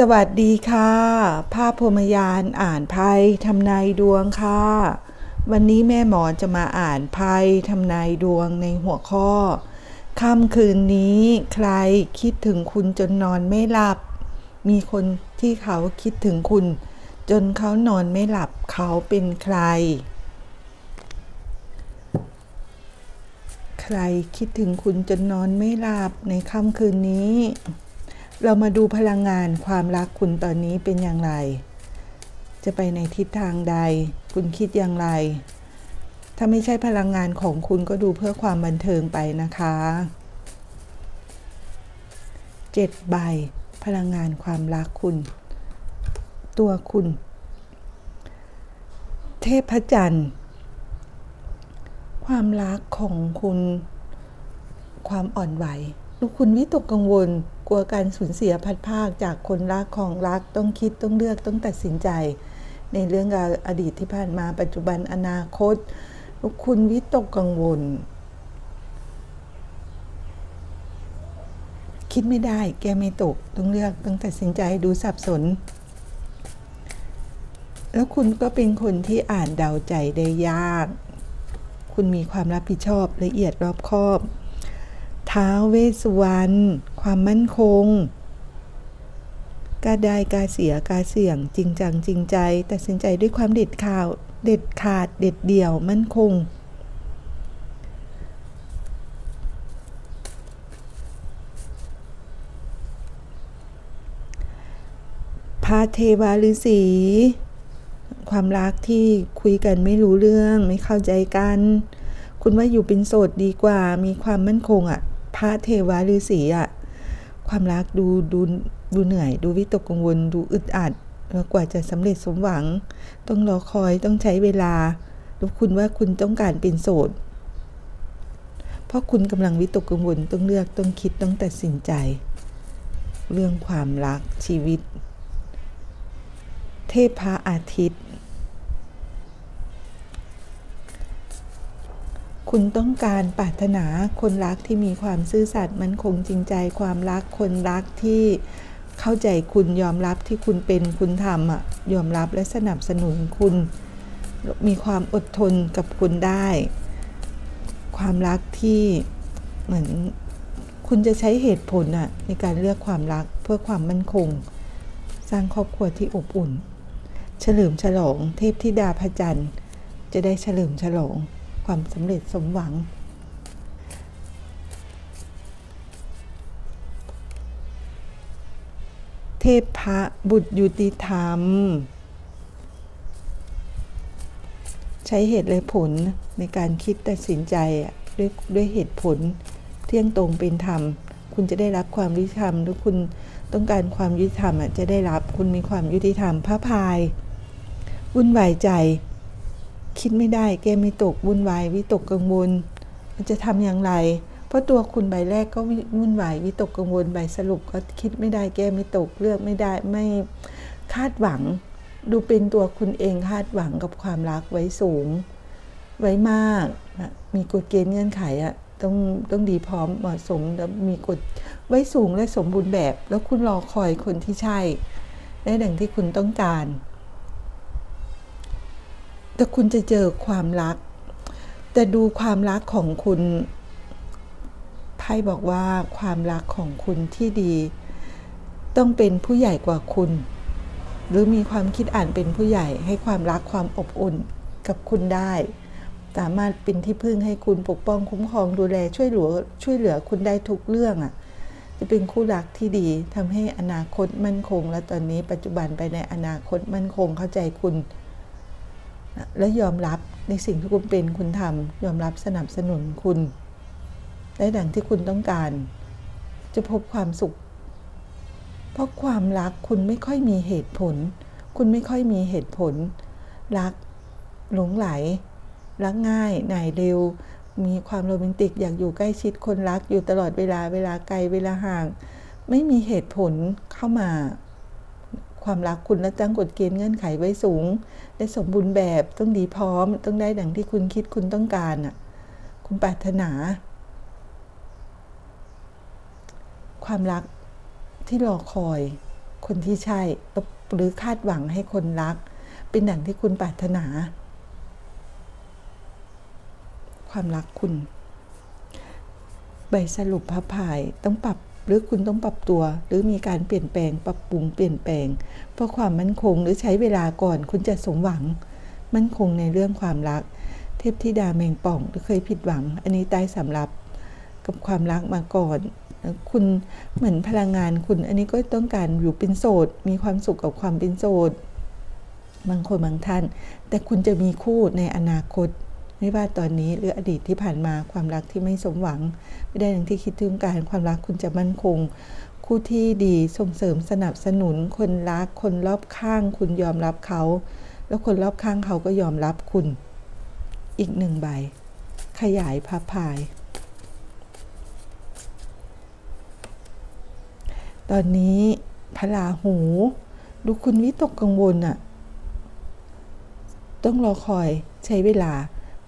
สวัสดีค่ะ ภาพพรมยานอ่านไพ่ทำนายดวงค่ะ วันนี้แม่หมอจะมาอ่านไพ่ทำนายดวงในหัวข้อค่ำคืนนี้ใครคิดถึงคุณจนนอนไม่หลับ มีคนที่เขาคิดถึงคุณ จนเขานอนไม่หลับเขาเป็นใคร ใครคิดถึงคุณจนนอนไม่หลับในค่ำคืนนี้ เรามาดูพลังงานความรักคุณตอนนี้เป็นอย่างไร จะไปในทิศทางใด คุณคิดอย่างไร ถ้าไม่ใช่พลังงานของคุณก็ดูเพื่อความบันเทิงไปนะคะเจ็ดใบพลังงานความรักคุณ ตัวคุณ เทพจันทร์ ความรักของคุณ ความอ่อนไหวลูคุณวิตกกังวล กลัวการสูญเสียพัดภาคจากคนรักของรักต้องคิดต้องเลือกต้องตัดสินใจ ในเรื่องราวอดีตที่ผ่านมาปัจจุบันอนาคตลูกคุณวิตกกังวล คิดไม่ได้แกไม่ตกต้องเลือกต้องตัดสินใจดูสับสน แล้วคุณก็เป็นคนที่อ่านเดาใจได้ยาก คุณมีความรับผิดชอบละเอียดรอบคอบ ท้าวเวสสุวรรณ ความมั่นคงกล้าได้กล้าเสียกล้าเสี่ยงจริงจังจริงใจตัดสินใจด้วยความเด็ดขาดเด็ดขาดเด็ดเดี่ยวมั่นคงพระเทวาฤาษีความรักที่คุยกันไม่รู้เรื่องไม่เข้าใจกัน คุณว่าอยู่เป็นโสดดีกว่ามีความมั่นคงอะ่ะพระเทวาฤาษีอะ่ะ ความรักดูดูดูเหนื่อย ดูวิตกกังวล ดูอึดอัดกว่าจะสำเร็จสมหวัง ต้องรอคอยต้องใช้เวลาแล้วคุณว่าคุณต้องการเป็นโสดเพราะคุณกำลังวิตกกังวลต้องเลือกต้องคิดต้องตัดสินใจ เรื่องความรักชีวิต เทพพระอาทิตย์ คุณต้องการปรารถนาคนรักที่มีความซื่อสัตย์มันคงจริงใจความรักคนรักที่เข้าใจคุณยอมรับที่คุณเป็นคุณทำอะยอมรับและสนับสนุนคุณ มีความอดทนกับคุณได้ ความรักที่เหมือนคุณจะใช้เหตุผลอะในการเลือกความรักเพื่อความมั่นคง สร้างครอบครัวที่อบอุ่น เฉลิมฉลองเทพธิดาพระจันทร์ จะได้เฉลิมฉลอง ความสำเร็จสมหวัง เทพะบุตรยุติธรรม ใช้เหตุและผลในการคิดตัดสินใจด้วยด้วยเหตุผลเที่ยงตรงเป็นธรรม คุณจะได้รับความยุติธรรมถ้าคุณต้องการความยุติธรรมจะได้รับคุณมีความยุติธรรมพระพายวุ่นวายใจ คิดไม่ได้แกไม่ตกวุ่นวายวิตกกังวลมันจะทำอย่างไร เพราะตัวคุณใบแรกก็วุ่นวายวิตกกังวลใบสรุปก็คิดไม่ได้แกไม่ตกเลือกไม่ได้ไม่คาดหวัง ดูเป็นตัวคุณเองคาดหวังกับความรักไว้สูง ไว้มากนะมีกฎเกณฑ์เงื่อนไขอะต้องต้องดีพร้อมเหมาะสมแล้วมีกฎไว้สูงและสมบูรณ์แบบ แล้วคุณรอคอยคนที่ใช่ได้ดังที่คุณต้องการ แต่คุณจะเจอความรัก แต่ดูความรักของคุณไพ่บอกว่าความรักของคุณที่ดี ต้องเป็นผู้ใหญ่กว่าคุณ หรือมีความคิดอ่านเป็นผู้ใหญ่ให้ความรักความอบอุ่นกับคุณได้ สามารถเป็นที่พึ่งให้คุณปกป้องคุ้มครองดูแลช่วยเหลือช่วยเหลือคุณได้ทุกเรื่องอะ่ะจะเป็นคู่รักที่ดีทำให้อนาคตมั่นคง และตอนนี้ปัจจุบันไปในอนาคตมั่นคงเข้าใจคุณ และยอมรับในสิ่งที่คุณเป็นคุณทำยอมรับสนับสนุนคุณได้ดังที่คุณต้องการ จะพบความสุข เพราะความรักคุณไม่ค่อยมีเหตุผล คุณไม่ค่อยมีเหตุผล รักหลงไหล รักง่ายหน่ายเร็ว มีความโรแมนติกอยากอยู่ใกล้ชิดคนรักอยู่ตลอดเวลาเวลาไกลเวลาห่าง ไม่มีเหตุผลเข้ามา ความรักคุณและตั้งกฎเกณฑ์เงื่อนไขไว้สูงได้สมบูรณ์แบบต้องดีพร้อม ต้องได้ดังที่คุณคิดคุณต้องการอะคุณปรารถนา ความรักที่รอคอย คนที่ใช่หรือคาดหวังให้คนรัก เป็นอย่างที่คุณปรารถนา ความรักคุณ ใบสรุปพับพายต้องปรับ หรือคุณต้องปรับตัว หรือมีการเปลี่ยนแปลง ปรับปรุงเปลี่ยนแปลง เพื่อความมั่นคงหรือใช้เวลาก่อนคุณจะสมหวัง มั่นคงในเรื่องความรัก เทพธิดาแมงป่องหรือเคยผิดหวัง อันนี้ใต้สำรับกับความรักมาก่อนคุณเหมือนพลังงานคุณอันนี้ก็ต้องการอยู่เป็นโสด มีความสุขกับความเป็นโสดบางคนบางท่าน แต่คุณจะมีคู่ในอนาคต ไม่ว่าตอนนี้หรืออดีตที่ผ่านมาความรักที่ไม่สมหวัง ไม่ได้อย่างที่คิดถึงการความรักคุณจะมั่นคง คู่ที่ดีส่งเสริมสนับสนุน คนรักคนรอบข้าง คุณยอมรับเขา แล้วคนรอบข้างเขาก็ยอมรับคุณ อีกหนึ่งใบ ขยายพับพาย ตอนนี้พลาหู ดูคุณวิตกกังวลอะต้องรอคอยใช้เวลา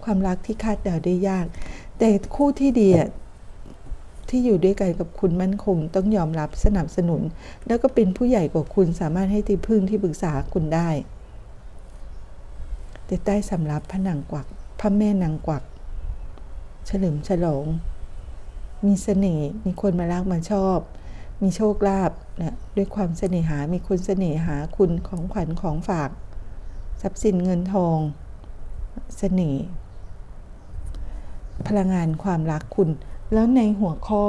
ความรักที่คาดเดาได้ยาก แต่คู่ที่ดีอะที่อยู่ด้วยกันกับคุณมั่นคง ต้องยอมรับสนับสนุน แล้วก็เป็นผู้ใหญ่กว่าคุณสามารถให้ที่พึ่งที่ปรึกษาคุณได้แต่ใต้สำรับพระนางกวัก พระแม่นางกวัก เฉลิมฉลอง มีเสน่ห์มีคนมารักมาชอบ มีโชคลาภนะด้วยความเสน่หา มีคนเสน่หาคุณของขวัญของฝาก ทรัพย์สินเงินทอง เสน่ห์ พลังงานความรักคุณ แล้วในหัวข้อ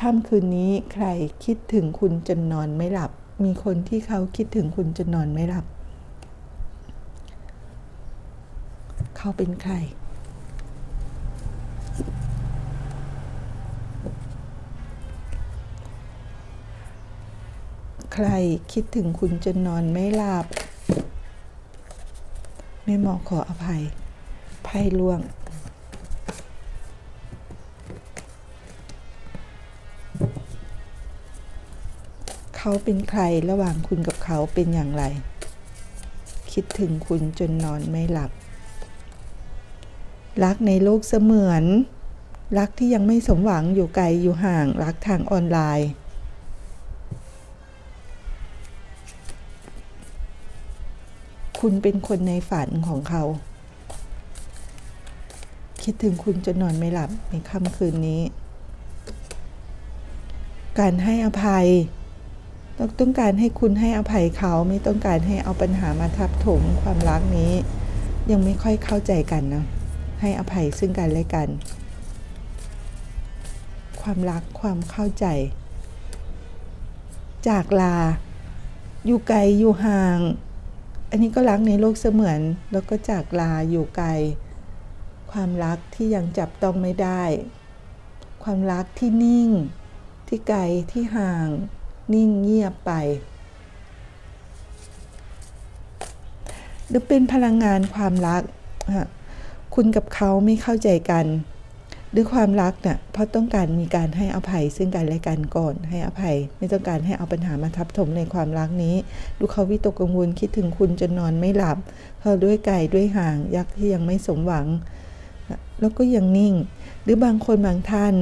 ค่ำคืนนี้ใครคิดถึงคุณจนนอนไม่หลับ มีคนที่เขาคิดถึงคุณจนนอนไม่หลับ เขาเป็นใคร ใครคิดถึงคุณจนนอนไม่หลับ ไม่หมอขออภัยไพ่ล่วง เขาเป็นใครระหว่างคุณกับเขาเป็นอย่างไร คิดถึงคุณจนนอนไม่หลับ รักในโลกเสมือน รักที่ยังไม่สมหวังอยู่ไกลอยู่ห่าง รักทางออนไลน์คุณเป็นคนในฝันของเขา คิดถึงคุณจนนอนไม่หลับในค่ำคืนนี้ การให้อภัย ต้องต้องการให้คุณให้อภัยเขาไม่ต้องการให้เอาปัญหามาทับถมความรักนี้ ยังไม่ค่อยเข้าใจกันนะให้อภัยซึ่งกันและกัน ความรักความเข้าใจ จากลา อยู่ไกลอยู่ห่าง อันนี้ก็รักในโลกเสมือน แล้วก็จากลาอยู่ไกล ความรักที่ยังจับต้องไม่ได้ ความรักที่นิ่ง ที่ไกลที่ห่าง นิ่งเงียบไปหรือเป็นพลังงานความรัก คุณกับเขาไม่เข้าใจกันด้วยความรักเนี่ยเพราะต้องการมีการให้อภัย ซึ่งกันและกันก่อนให้อภัย ไม่ต้องการให้เอาปัญหามาทับถมในความรักนี้ ดูเขาวิตกกังวลคิดถึงคุณจนนอนไม่หลับเขาด้วยไกลด้วยห่างยักษ์ที่ยังไม่สมหวัง แล้วก็ยังนิ่ง หรือบางคนบางท่าน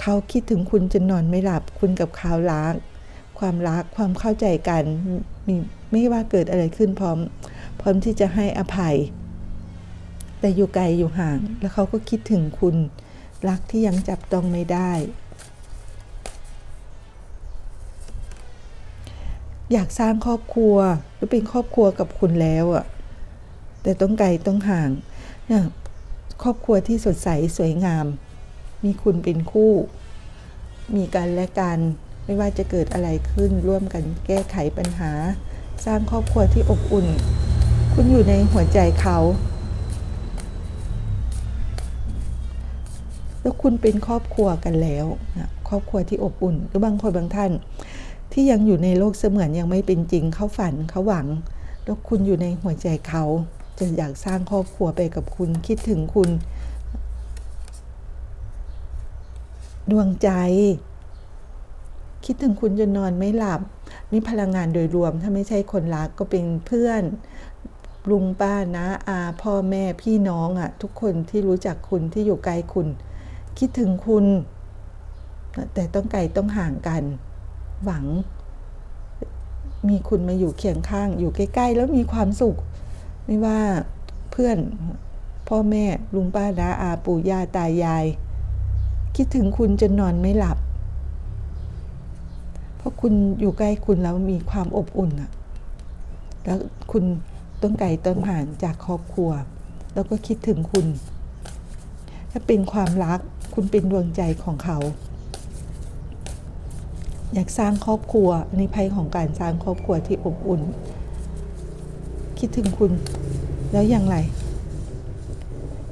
เขาคิดถึงคุณจนนอนไม่หลับ คุณกับเขารัก ความรักความเข้าใจกันมีไม่ว่าเกิดอะไรขึ้นพร้อม พร้อมที่จะให้อภัย แต่อยู่ไกลอยู่ห่าง แล้วเขาก็คิดถึงคุณ รักที่ยังจับต้องไม่ได้ อยากสร้างครอบครัวหรือเป็นครอบครัวกับคุณแล้วอะแต่ต้องไกลต้องห่างเนี่ยครอบครัวที่สดใสสวยงาม มีคุณเป็นคู่ มีกันและกัน ไม่ว่าจะเกิดอะไรขึ้นร่วมกันแก้ไขปัญหา สร้างครอบครัวที่อบอุ่น คุณอยู่ในหัวใจเขา แล้วคุณเป็นครอบครัวกันแล้วนะครอบครัวที่อบอุ่น หรือบางคนบางท่าน ที่ยังอยู่ในโลกเสมือนยังไม่เป็นจริงเขาฝันเขาหวัง แล้วคุณอยู่ในหัวใจเขา จะอยากสร้างครอบครัวไปกับคุณคิดถึงคุณ ดวงใจ คิดถึงคุณจนนอนไม่หลับ นี่พลังงานโดยรวมถ้าไม่ใช่คนรักก็เป็นเพื่อนลุงป้านะอาพ่อแม่พี่น้องอะ่ะ ทุกคนที่รู้จักคุณที่อยู่ไกลคุณ คิดถึงคุณ แต่ต้องไกลต้องห่างกัน หวัง มีคุณมาอยู่เคียงข้าง อยู่ใกล้ ๆ แล้วมีความสุข ไม่ว่าเพื่อนพ่อแม่ลุงป้าน้าอาปู่ย่าตายาย คิดถึงคุณจนนอนไม่หลับ เพราะคุณอยู่ใกล้คุณแล้วมีความอบอุ่นอะแล้วคุณต้นไก่ต้นผ่านจากครอบครัว แล้วก็คิดถึงคุณ ถ้าเป็นความรักคุณเป็นดวงใจของเขา อยากสร้างครอบครัวอันนี้ภัยของการสร้างครอบครัวที่อบอุ่น คิดถึงคุณแล้วอย่างไร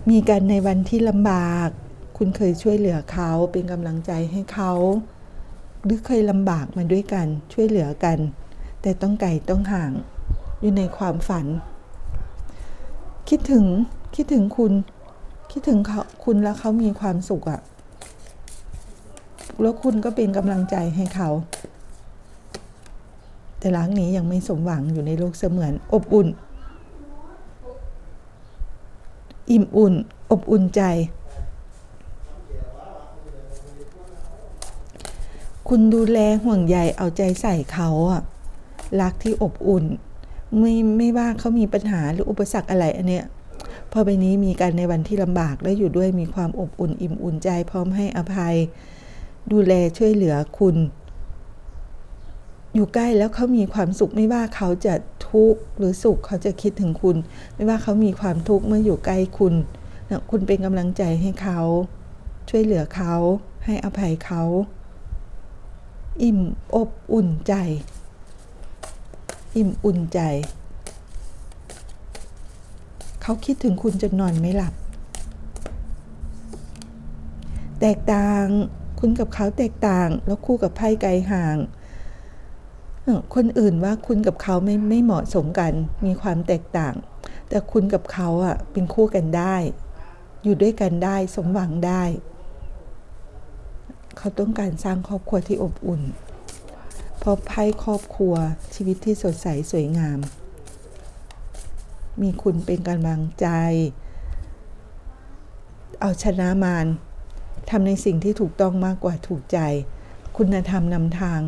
มีกันในวันที่ลำบาก คุณเคยช่วยเหลือเขาเป็นกำลังใจให้เขา หรือเคยลำบากมาด้วยกันช่วยเหลือกัน แต่ต้องไกลต้องห่างอยู่ในความฝัน คิดถึงคิดถึงคุณ คิดถึงเขาคุณแล้วเขามีความสุขอะแล้วคุณก็เป็นกำลังใจให้เขา แต่ล้างนี้ยังไม่สมหวังอยู่ในโลกเสมือน อบอุ่น อิ่มอุ่น อบอุ่นใจ คุณดูแลห่วงใยเอาใจใส่เขาอะรักที่อบอุ่น ไม่ไม่ว่าเขามีปัญหาหรืออุปสรรคอะไรอันเนี้ยพอไปนี้มีกันในวันที่ลำบากและอยู่ด้วยมีความอบอุ่นอิ่มอุ่นใจพร้อมให้อภัย ดูแลช่วยเหลือคุณ อยู่ใกล้แล้วเขามีความสุขไม่ว่าเขาจะทุกข์หรือสุขเขาจะคิดถึงคุณ ไม่ว่าเขามีความทุกข์เมื่ออยู่ใกล้คุณนะคุณเป็นกำลังใจให้เขา ช่วยเหลือเขา ให้อภัยเขา อิ่มอบอุ่นใจ อิ่มอุ่นใจ เขาคิดถึงคุณจนนอนไม่หลับ แตกต่างคุณกับเขาแตกต่างแล้วคู่กับไพ่ไกลห่าง คนอื่นว่าคุณกับเขาไม่ไม่เหมาะสมกันมีความแตกต่าง แต่คุณกับเขาอะเป็นคู่กันได้ อยู่ด้วยกันได้สมหวังได้ เขาต้องการสร้างครอบครัวที่อบอุ่นเพราะไพ่ครอบครัวชีวิตที่สดใสสวยงาม มีคุณเป็นกำลังใจ เอาชนะมารทำในสิ่งที่ถูกต้องมากกว่าถูกใจ คุณธรรมนำทาง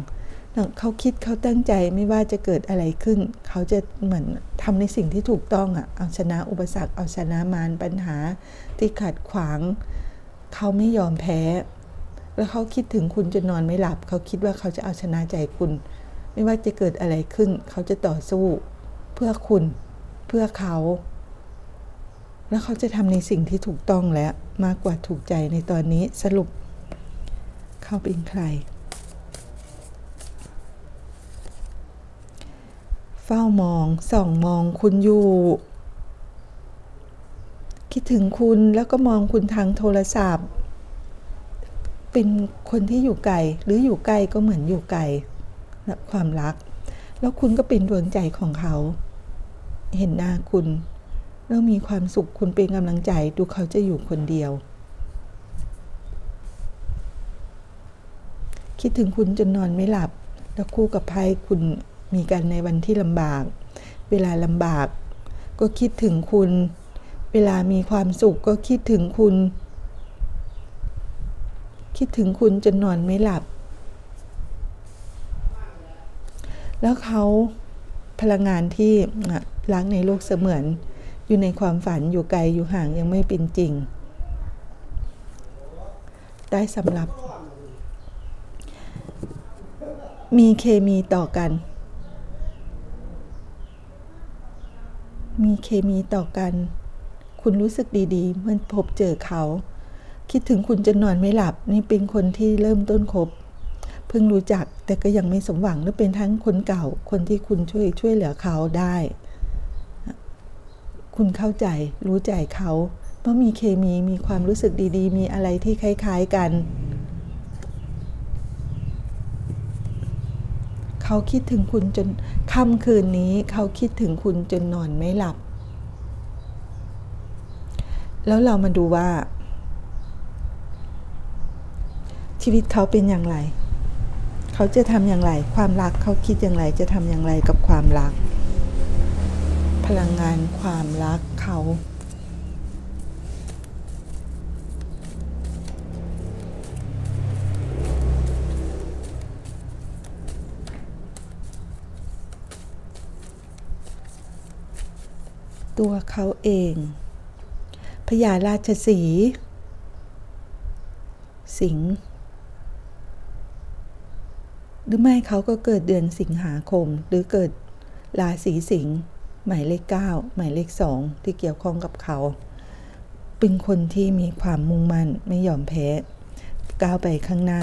เขาคิดเขาตั้งใจไม่ว่าจะเกิดอะไรขึ้น เขาจะเหมือนทำในสิ่งที่ถูกต้องอะ เอาชนะอุปสรรค เอาชนะมารปัญหาที่ขัดขวาง เขาไม่ยอมแพ้ แล้วเขาคิดถึงคุณจนนอนไม่หลับ เขาคิดว่าเขาจะเอาชนะใจคุณ ไม่ว่าจะเกิดอะไรขึ้น เขาจะต่อสู้ เพื่อคุณเพื่อเขา แล้วเขาจะทำในสิ่งที่ถูกต้องและมากกว่าถูกใจในตอนนี้สรุป เขาเป็นใคร เฝ้ามองส่องมองคุณอยู่คิดถึงคุณแล้วก็มองคุณทางโทรศัพท์ เป็นคนที่อยู่ไกลหรืออยู่ใกล้ก็เหมือนอยู่ไกลความรัก แล้วคุณก็เป็นดวงใจของเขา เห็นหน้าคุณแล้วมีความสุขคุณเป็นกำลังใจดูเขาจะอยู่คนเดียว คิดถึงคุณจนนอนไม่หลับ แล้วคู่กับไพ่คุณมีกันในวันที่ลำบาก เวลาลำบาก ก็คิดถึงคุณ เวลามีความสุขก็คิดถึงคุณ คิดถึงคุณจนนอนไม่หลับ แล้วเขาพลังงานที่รักในโลกเสมือนอยู่ในความฝันอยู่ไกลอยู่ห่างยังไม่เป็นจริง ได้สำหรับ มีเคมีต่อกัน มีเคมีต่อกัน คุณรู้สึกดีๆ เมื่อพบเจอเขา คิดถึงคุณจนนอนไม่หลับ นี่เป็นคนที่เริ่มต้นคบเพิ่งรู้จักแต่ก็ยังไม่สมหวังหรือเป็นทั้งคนเก่าคนที่คุณช่วยช่วยเหลือเขาได้ คุณเข้าใจรู้ใจเขาเพราะมีเคมีมีความรู้สึกดี ๆ มีอะไรที่คล้าย ๆกัน เขาคิดถึงคุณจนค่ำคืนนี้เขาคิดถึงคุณจนนอนไม่หลับ แล้วเรามาดูว่า ชีวิตเขาเป็นอย่างไร เขาจะทำอย่างไร ความรักเขาคิดอย่างไร จะทำอย่างไรกับความรัก พลังงานความรักเขาตัวเขาเอง พญาราชสี สิงห์ หรือไม่เขาก็เกิดเดือนสิงหาคม หรือเกิดราศีสิงห์หมายเลข 9 หมายเลข 2 ที่เกี่ยวข้องกับเขา เป็นคนที่มีความมุ่งมั่นไม่ยอมแพ้ก้าวไปข้างหน้า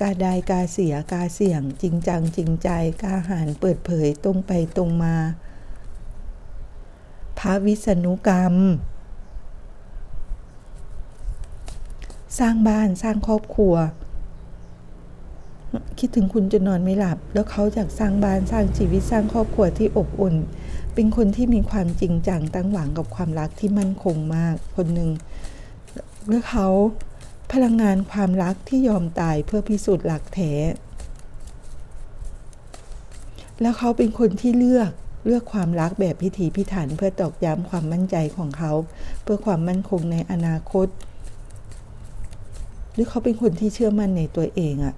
กล้าได้กล้าเสียกล้าเสี่ยง จริงจังจริงใจกล้าหาญเปิดเผยตรงไปตรงมา พระวิษณุกรรม สร้างบ้านสร้างครอบครัว คิดถึงคุณจนนอนไม่หลับ แล้วเขาอยากสร้างบ้านสร้างชีวิตสร้างครอบครัวที่อบอุ่น เป็นคนที่มีความจริงจังตั้งหวังกับความรักที่มั่นคงมากคนหนึ่งแล้วเขาพลังงานความรักที่ยอมตายเพื่อพิสูจน์หลักแท้แล้วเขาเป็นคนที่เลือกเลือกความรักแบบพิถีพิถันเพื่อตอกย้ำความมั่นใจของเขา เพื่อความมั่นคงในอนาคต รือเขาเป็นคนที่เชื่อมั่นในตัวเองอะ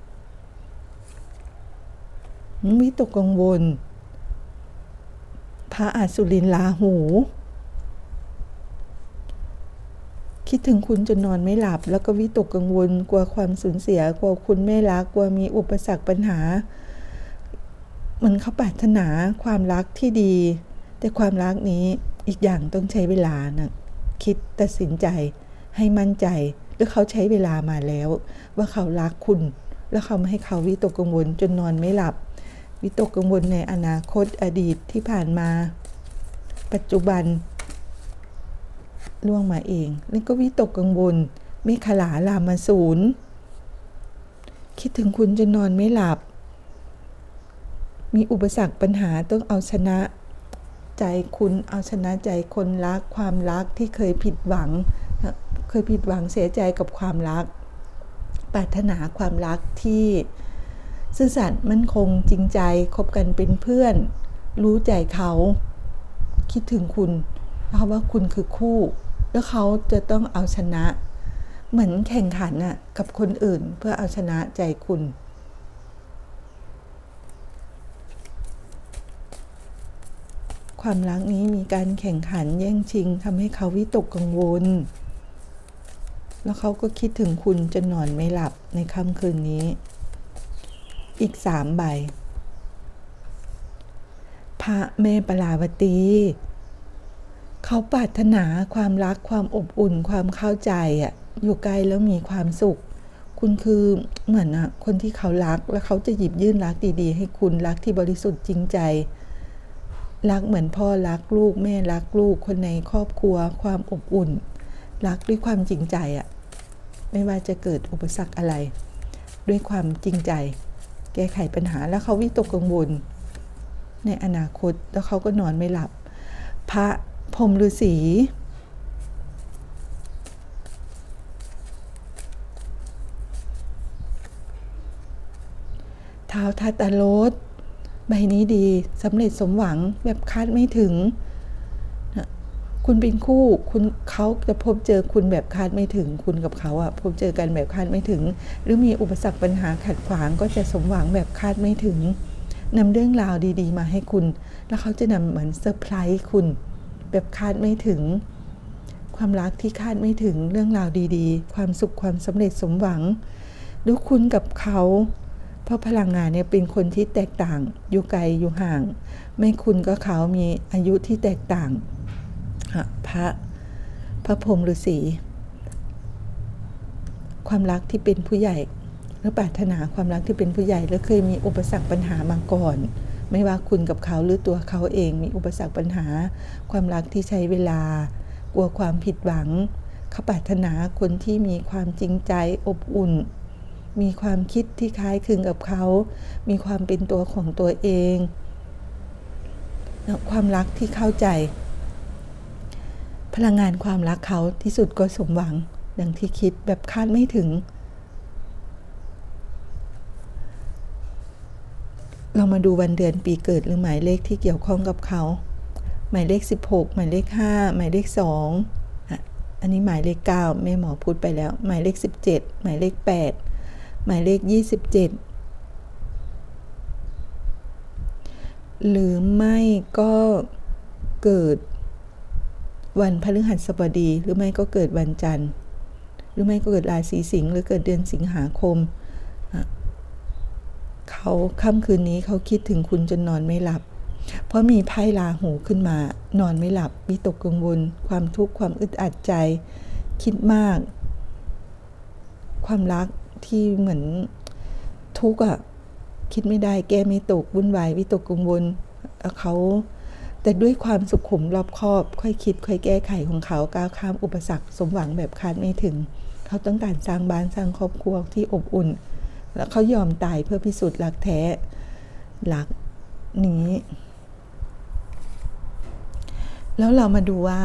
วิตกกังวล พระอาสุรินลาหู คิดถึงคุณจนนอนไม่หลับ แล้วก็วิตกกังวล กลัวความสูญเสีย กลัวคุณไม่รัก กลัวมีอุปสรรคปัญหา มันเขาปรารถนาความรักที่ดี แต่ความรักนี้อีกอย่างต้องใช้เวลานะคิดตัดสินใจให้มั่นใจ แล้วเขาใช้เวลามาแล้ว ว่าเขารักคุณ แล้วเขาไม่ให้เขาวิตกกังวลจนนอนไม่หลับ วิตกกังวลในอนาคตอดีตที่ผ่านมา ปัจจุบันล่วงมาเองแล้วก็วิตกกังวลเมฆลาลามาศูนย์คิดถึงคุณจนนอนไม่หลับ มีอุปสรรคปัญหาต้องเอาชนะใจคุณเอาชนะใจคนรักความรักที่เคยผิดหวัง เคยผิดหวังเสียใจกับความรัก ปรารถนาความรักที่ซื่อสัตย์มั่นคงจริงใจคบกันเป็นเพื่อน รู้ใจเขา คิดถึงคุณเพราะว่าคุณคือคู่ แล้วเขาจะต้องเอาชนะ เหมือนแข่งขันน่ะกับคนอื่นเพื่อเอาชนะใจคุณความรักนี้มีการแข่งขันแย่งชิงทำให้เขาวิตกกังวล แล้วเขาก็คิดถึงคุณจนนอนไม่หลับในค่ำคืนนี้ อีกสามใบ พระแม่ปลาวตี เขาปรารถนาความรักความอบอุ่นความเข้าใจอะอยู่ใกล้แล้วมีความสุข คุณคือเหมือนอะคนที่เขารักแล้วเขาจะหยิบยื่นรักดีๆ ให้คุณรักที่บริสุทธิ์จริงใจรักเหมือนพ่อรักลูกแม่รักลูกคนในครอบครัวความอบอุ่น รักด้วยความจริงใจอะไม่ว่าจะเกิดอุปสรรคอะไร ด้วยความจริงใจ แก้ไขปัญหาแล้วเขาวิตกกังวล ในอนาคตแล้วเขาก็นอนไม่หลับ พระพรมฤาษีท้าวทัตตโรสใบนี้ดีสำเร็จสมหวังแบบคาดไม่ถึง คุณเป็นคู่คุณเขาจะพบเจอคุณแบบคาดไม่ถึง คุณกับเขาอะพบเจอกันแบบคาดไม่ถึง หรือมีอุปสรรคปัญหาขัดขวางก็จะสมหวังแบบคาดไม่ถึงนำเรื่องราวดี ๆ มาให้คุณ แล้วเขาจะนำเหมือนเซอร์ไพรส์คุณ แบบคาดไม่ถึง ความรักที่คาดไม่ถึงเรื่องราวดีๆ ความสุขความสำเร็จสมหวังดูคุณกับเขาเพราะพลังงานเนี่ยเป็นคนที่แตกต่าง อยู่ไกลอยู่ห่าง ไม่คุณก็เขามีอายุที่แตกต่าง พระ พระพรหมฤาษีความรักที่เป็นผู้ใหญ่หรือปรารถนาความรักที่เป็นผู้ใหญ่แล้วเคยมีอุปสรรคปัญหามาก่อน ไม่ว่าคุณกับเขาหรือตัวเขาเองมีอุปสรรคปัญหา ความรักที่ใช้เวลา กลัวความผิดหวังเขาปรารถนาคนที่มีความจริงใจอบอุ่น มีความคิดที่คล้ายคลึงกับเขา มีความเป็นตัวของตัวเอง ความรักที่เข้าใจ ลังงานความรักเขาที่สุดก็สมหวังดังที่คิดแบบคาดไม่ถึง เรามาดูวันเดือนปีเกิดหรือหมายเลขที่เกี่ยวข้องกับเขา หมายเลข 16 หมายเลข 5 หมายเลข2อันนี้หมายเลข9แม่หมอพูดไปแล้ว หมายเลข 17 หมายเลข 8 หมายเลข 27 หรือไม่ก็เกิด วันพฤหัสบดี หรือไม่ก็เกิดวันจันทร์ หรือไม่ก็เกิดราศีสิงห์หรือเกิดเดือนสิงหาคม เขาค่ำคืนนี้เขาคิดถึงคุณจนนอนไม่หลับ เพราะมีไพ่ลาหูขึ้นมา นอนไม่หลับวิตกกังวล ความทุกข์ความอึดอัดใจ คิดมาก ความรักที่เหมือนทุกข์อะคิดไม่ได้แก้ไม่ตกวุ่นวายวิตกกังวลเขา แต่ด้วยความสุขุมรอบคอบ ค่อยคิด ค่อยแก้ไขของเขาก้าวข้ามอุปสรรคสมหวังแบบคาดไม่ถึง เขาต้องการสร้างบ้านสร้างครอบครัวที่อบอุ่น แล้วเขายอมตายเพื่อพิสูจน์รักแท้รักนี้ แล้วเรามาดูว่า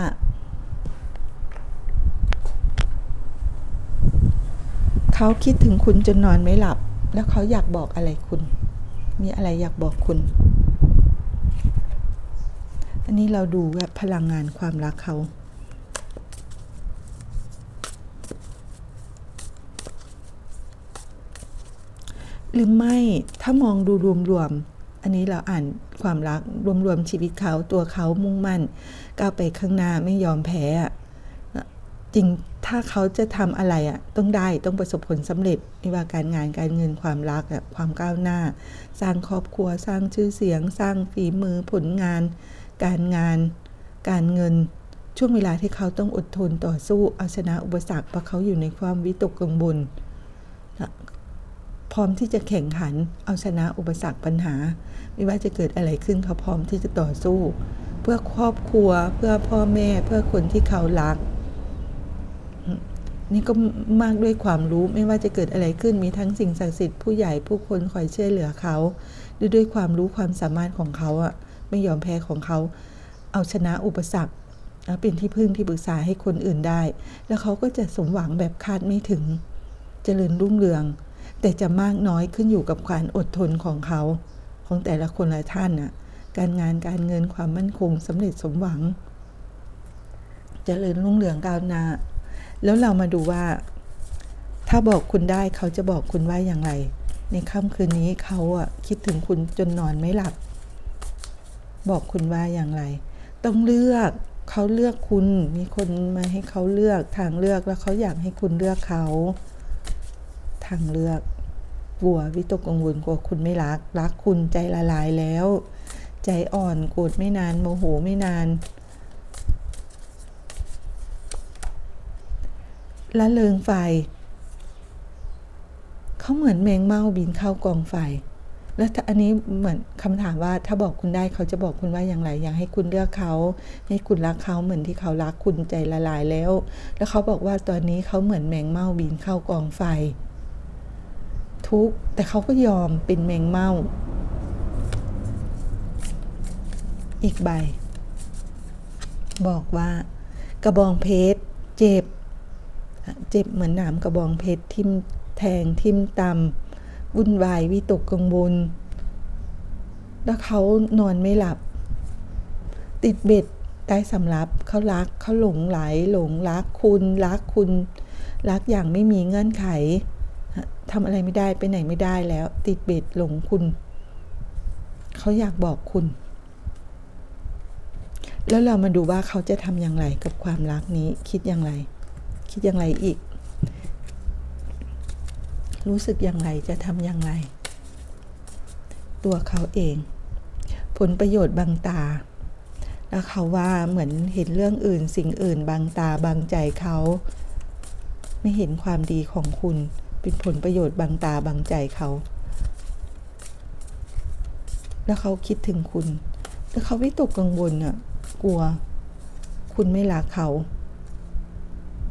เขาคิดถึงคุณจนนอนไม่หลับ แล้วเขาอยากบอกอะไรคุณ มีอะไรอยากบอกคุณ อันนี้เราดูแบบพลังงานความรักเขา หรือไม่ถ้ามองดูรวมๆ อันนี้เราอ่านความรักรวมๆชีวิตเขาตัวเขามุ่งมั่นก้าวไปข้างหน้าไม่ยอมแพ้จริงถ้าเขาจะทำอะไรอะต้องได้ต้องประสบผลสำเร็จไม่ว่าการงานการเงินความรักอะความก้าวหน้า สร้างครอบครัวสร้างชื่อเสียง สร้างฝีมือผลงาน การงาน การเงิน ช่วงเวลาที่เขาต้องอดทนต่อสู้เอาชนะอุปสรรคเพราะเขาอยู่ในความวิตกกังวลพร้อมที่จะแข่งขันเอาชนะอุปสรรคปัญหา ไม่ว่าจะเกิดอะไรขึ้นเขาพร้อมที่จะต่อสู้ เพื่อครอบครัวเพื่อพ่อแม่เพื่อคนที่เขารัก นี่ก็มากด้วยความรู้ไม่ว่าจะเกิดอะไรขึ้นมีทั้งสิ่งศักดิ์สิทธิ์ผู้ใหญ่ผู้คนคอยช่วยเหลือเขาด้วยด้วยความรู้ความสามารถของเขาอะ ไม่ยอมแพ้ของเขา เอาชนะอุปสรรคแล้วเป็นที่พึ่งที่ปรึกษาให้คนอื่นได้ แล้วเขาก็จะสมหวังแบบคาดไม่ถึงเจริญรุ่งเรือง แต่จะมากน้อยขึ้นอยู่กับการอดทนของเขา ของแต่ละคนละท่านน่ะ การงานการเงินความมั่นคงสำเร็จสมหวังเจริญรุ่งเรืองก้าวหน้า แล้วเรามาดูว่า ถ้าบอกคุณได้เขาจะบอกคุณว่าอย่างไร ในค่ำคืนนี้เขาอะคิดถึงคุณจนนอนไม่หลับ บอกคุณว่าอย่างไร ต้องเลือกเขาเลือกคุณ มีคนมาให้เขาเลือกทางเลือกแล้วเขาอยากให้คุณเลือกเขา ทางเลือกกลัววิตกกังวลกลัวคุณไม่รัก รักคุณใจละลายแล้ว ใจอ่อนโกรธไม่นานโมโหไม่นานละเลงไฟ เขาเหมือนแมงเม่าบินเข้ากองไฟ แล้วอันนี้เหมือนคำถามว่าถ้าบอกคุณได้เขาจะบอกคุณว่าอย่างไร อยากให้คุณเลือกเขา ให้คุณรักเขาเหมือนที่เขารักคุณใจละลายแล้ว แล้วเขาบอกว่าตอนนี้เขาเหมือนแมงเม่าบินเข้ากองไฟ ทุกแต่เขาก็ยอมเป็นแมงเม่า อีกใบ บอกว่ากระบองเพชรเจ็บ เจ็บเหมือนหนามกระบองเพชรทิ่มแทงทิ่มตำ วุ่นวายวิตกกังวล แล้วเขานอนไม่หลับ ติดเบ็ดได้สำรับเขารักเขาหลงไหลหลงรักคุณรักคุณ รักอย่างไม่มีเงื่อนไขทำอะไรไม่ได้ไปไหนไม่ได้แล้ว ติดเบ็ดหลงคุณ เขาอยากบอกคุณ แล้วเรามาดูว่าเขาจะทำอย่างไรกับความรักนี้คิดอย่างไร คิดอย่างไรอีก รู้สึกอย่างไรจะทำอย่างไร ตัวเขาเอง ผลประโยชน์บางตา แล้วเขาว่าเหมือนเห็นเรื่องอื่น สิ่งอื่นบางตาบางใจเขา ไม่เห็นความดีของคุณ เป็นผลประโยชน์บางตาบางใจเขา แล้วเขาคิดถึงคุณแล้วเขาวิตกกังวลอะกลัว คุณไม่รักเขา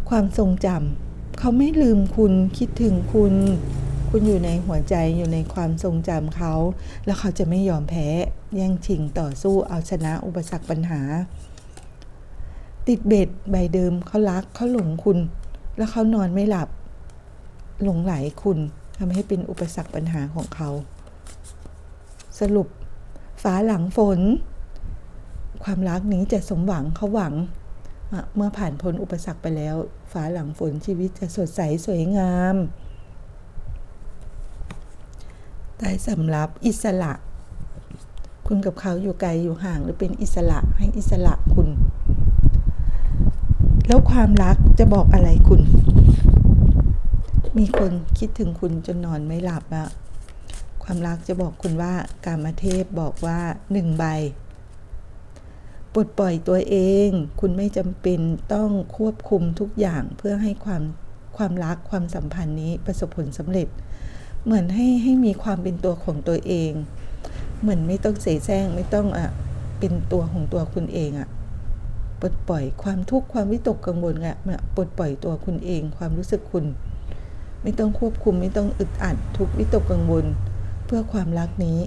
ความทรงจำ เขาไม่ลืมคุณคิดถึงคุณ คุณอยู่ในหัวใจอยู่ในความทรงจำเขา แล้วเขาจะไม่ยอมแพ้แย่งชิงต่อสู้เอาชนะอุปสรรคปัญหา ติดเบ็ดใบเดิมเขารักเขาหลงคุณ แล้วเขานอนไม่หลับ หลงไหลคุณทำให้เป็นอุปสรรคปัญหาของเขา สรุปฟ้าหลังฝน ความรักนี้จะสมหวังเขาหวัง เมื่อผ่านพ้นอุปสรรคไปแล้วฟ้าหลังฝนชีวิตจะสดใสสวยงามได้สำรับอิสระ คุณกับเขาอยู่ไกลอยู่ห่างหรือเป็นอิสระให้อิสระคุณ แล้วความรักจะบอกอะไรคุณ มีคนคิดถึงคุณจนนอนไม่หลับอะความรักจะบอกคุณว่ากามเทพบอกว่าหนึ่งใบ ปลดปล่อยตัวเอง คุณไม่จำเป็นต้องควบคุมทุกอย่างเพื่อให้ความความรักความสัมพันธ์นี้ประสบผลสำเร็จ เหมือนให้ให้มีความเป็นตัวของตัวเอง เหมือนไม่ต้องเสแสร้งไม่ต้องอะเป็นตัวของตัวคุณเองอะปลดปล่อยความทุกข์ความวิตกกังวลอะเนี่ยปลดปล่อยตัวคุณเอง ความรู้สึกคุณ ไม่ต้องควบคุมไม่ต้องอึดอัดทุกข์วิตกกังวล เพื่อความรักนี้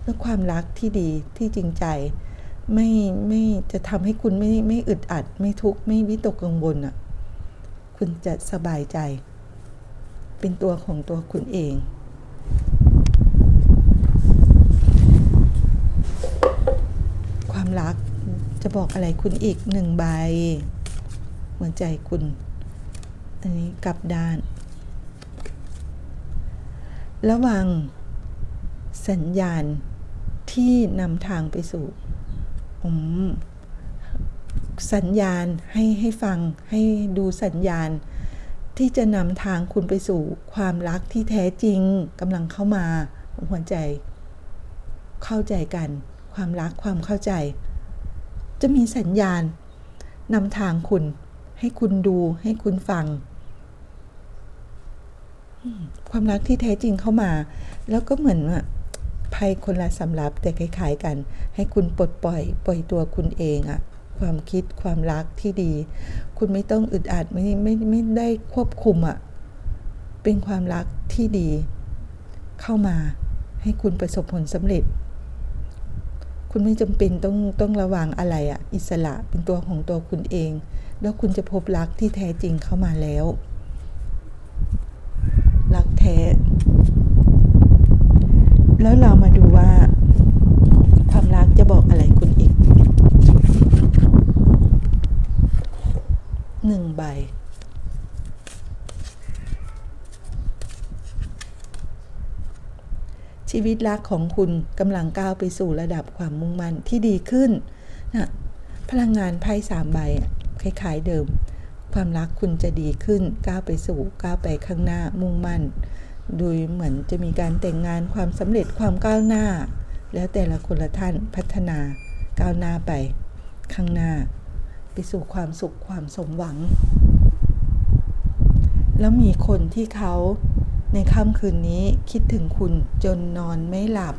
เพื่อความรักที่ดีที่จริงใจ ไม่ไม่จะทำให้คุณไม่ไม่อึดอัด ไม่ทุกข์ไม่วิตกกังวลอะ คุณจะสบายใจ เป็นตัวของตัวคุณเองความรักจะบอกอะไรคุณอีกหนึ่งใบ หัวใจคุณ อันนี้กลับด้าน ระวังสัญญาณที่นำทางไปสู่ อืมสัญญาณให้ให้ฟังให้ดูสัญญาณ ที่จะนำทางคุณไปสู่ความรักที่แท้จริงกำลังเข้ามาหัวใจ เข้าใจกัน ความรักความเข้าใจ จะมีสัญญาณนำทางคุณ ให้คุณดูให้คุณฟัง ความรักที่แท้จริงเข้ามา แล้วก็เหมือน ว่าภัยคนละสำรับแต่คล้ายๆกัน ให้คุณปลดปล่อย ปล่อยตัวคุณเองอะความคิดความรักที่ดี คุณไม่ต้องอึดอัดไม่ไม่ไม่ได้ควบคุมอะเป็นความรักที่ดี เข้ามาให้คุณประสบผลสำเร็จ คุณไม่จำเป็นต้องต้องระวังอะไรอะอิสระเป็นตัวของตัวคุณเอง แล้วคุณจะพบรักที่แท้จริงเข้ามาแล้ว รักแท้ แล้วเรามาดูว่า ความรักจะบอกอะไรคุณอีกหนึ่งใบชีวิตรักของคุณกำลังก้าวไปสู่ระดับความมุ่งมั่นที่ดีขึ้นนะพลังงานไพ่สามใบคล้าย ๆ เดิม ความรักคุณจะดีขึ้นก้าวไปสู่ก้าวไปข้างหน้ามุ่งมั่น ดูเหมือนจะมีการแต่งงานความสำเร็จความก้าวหน้า แล้วแต่ละคนละท่านพัฒนาก้าวหน้าไป ข้างหน้า ไปสู่ความสุขความสมหวัง แล้วมีคนที่เขาในค่ำคืนนี้คิดถึงคุณจนนอนไม่หลับ